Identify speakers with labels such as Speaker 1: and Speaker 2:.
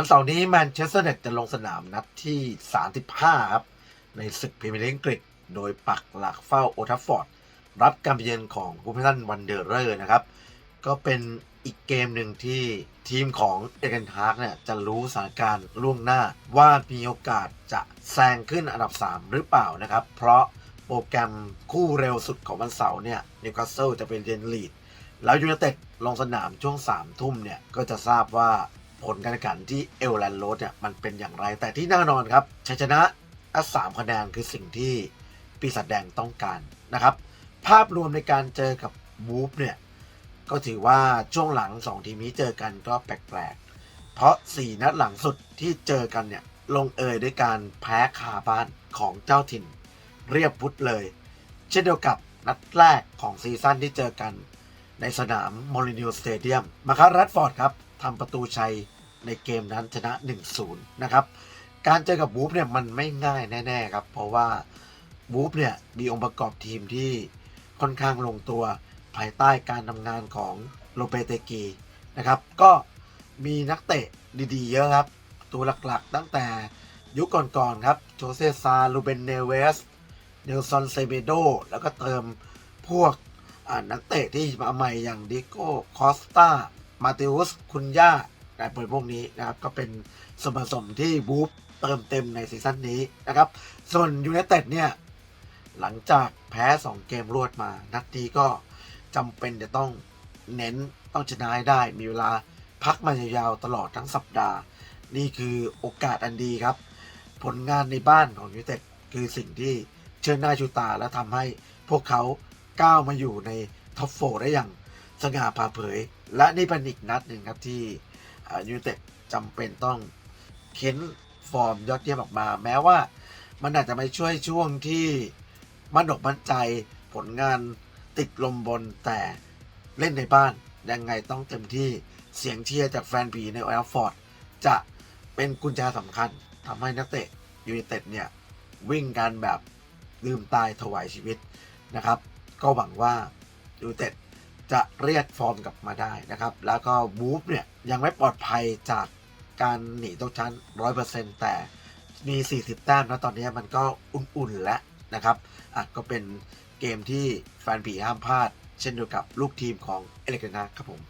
Speaker 1: วันเสาร์นี้แมนเชสเตอร์เน็ตจะลงสนามนัดที่ 35 ครับ ในศึกพรีเมียร์ลีกอังกฤษ โดยปักหลักเฝ้าโอทัฟฟอร์ด รับการเยือนของบูฟเฟนวันเดอร์เรอร์นะครับ ก็เป็นอีกเกมหนึ่งที่ทีมของเอเกนฮาร์กเนี่ยจะรู้สถานการณ์ล่วงหน้าว่ามีโอกาสจะแซงขึ้นอันดับ 3 หรือเปล่านะครับ เพราะโปรแกรมคู่เร็วสุดของวันเสาร์เนี่ยนิวคาสเซิลจะเป็นเยือนลีดแล้วยูไนเต็ดลงสนามช่วง3ทุ่มเนี่ยก็จะทราบว่า ผลการแข่งขันที่เอลแลนโรดเนี่ยมันเป็นอย่างไร แต่ที่แน่นอนครับชัยชนะอัสามคะแนนคือสิ่งที่ปีศาจแดงต้องการนะครับ ภาพรวมในการเจอกับบูฟเนี่ย ก็ถือว่าช่วงหลัง 2 ทีมนี้เจอกันก็แปลกๆ เพราะ 4 นัดหลังสุดที่เจอกันเนี่ย ลงเอยด้วยการแพ้คาบ้านของเจ้าถิ่น เรียบพุทธเลย เช่นเดียวกับนัดแรกของซีซั่นที่เจอกันในสนามโมลินิวสเตเดียมมาคารัตฟอร์ดครับ ทำประตูชัยในเกมนั้นชนะ 1-0 นะครับ การเจอกับบูฟเนี่ยมันไม่ง่ายแน่ๆครับ เพราะว่าบูฟเนี่ยมีองค์ประกอบทีมที่ค่อนข้างลงตัวภายใต้การทำงานของโลเปเตกีนะครับ ก็มีนักเตะดีๆ เยอะครับ ตัวหลักๆ ตั้งแต่ยุคก่อนๆครับ โจเซซาลูเบนเนเวส เนลซอนเซเบโด แล้วก็เติมพวกนักเตะที่มาใหม่อย่างดิโก้ คอสตา มาเตอุสคุณย่าแต่เปิดพวกนี้นะครับก็เป็นส่วนผสมที่บูฟเติมเต็มในซีซั่นนี้นะครับ ส่วนยูไนเต็ดเนี่ยหลังจากแพ้ 2 เกมรวดมา นัดนี้ก็จำเป็นจะต้องเน้นต้องชนะให้ได้ มีเวลาพักมายาวๆตลอดทั้งสัปดาห์ นี่คือโอกาสอันดีครับ ผลงานในบ้านของยูไนเต็ดคือสิ่งที่เชิญหน้าชูตาและทำให้พวกเขาก้าวมาอยู่ในท็อปโฟได้อย่างสง่าผ่าเผย และนี่เป็นอีกนัดหนึ่งครับที่ยูไนเต็ดจำเป็นต้องเค้นฟอร์มยอดเยี่ยมออกมา แม้ว่ามันอาจจะไม่ช่วยช่วงที่มั่นอกมั่นใจผลงานติดลมบนแต่เล่นในบ้านยังไงต้องเต็มที่เสียงเชียร์จากแฟนผีในแอลฟอร์ดจะเป็นกุญแจสำคัญทำให้นักเตะยูไนเต็ดเนี่ย วิ่งกันแบบลืมตายถวายชีวิตนะครับ ก็หวังว่ายูไนเต็ด จะเรียกฟอร์มกลับมาได้นะครับ แล้วก็บูฟเนี่ยยังไม่ปลอดภัยจากการหนีตกชั้น 100%แต่มี 40 แต้มนะตอนนี้มันก็อุ่นๆแล้วนะครับอะก็เป็นเกมที่แฟนผีห้ามพลาด เช่นเดียวกับลูกทีมของเอเลกนาครับผม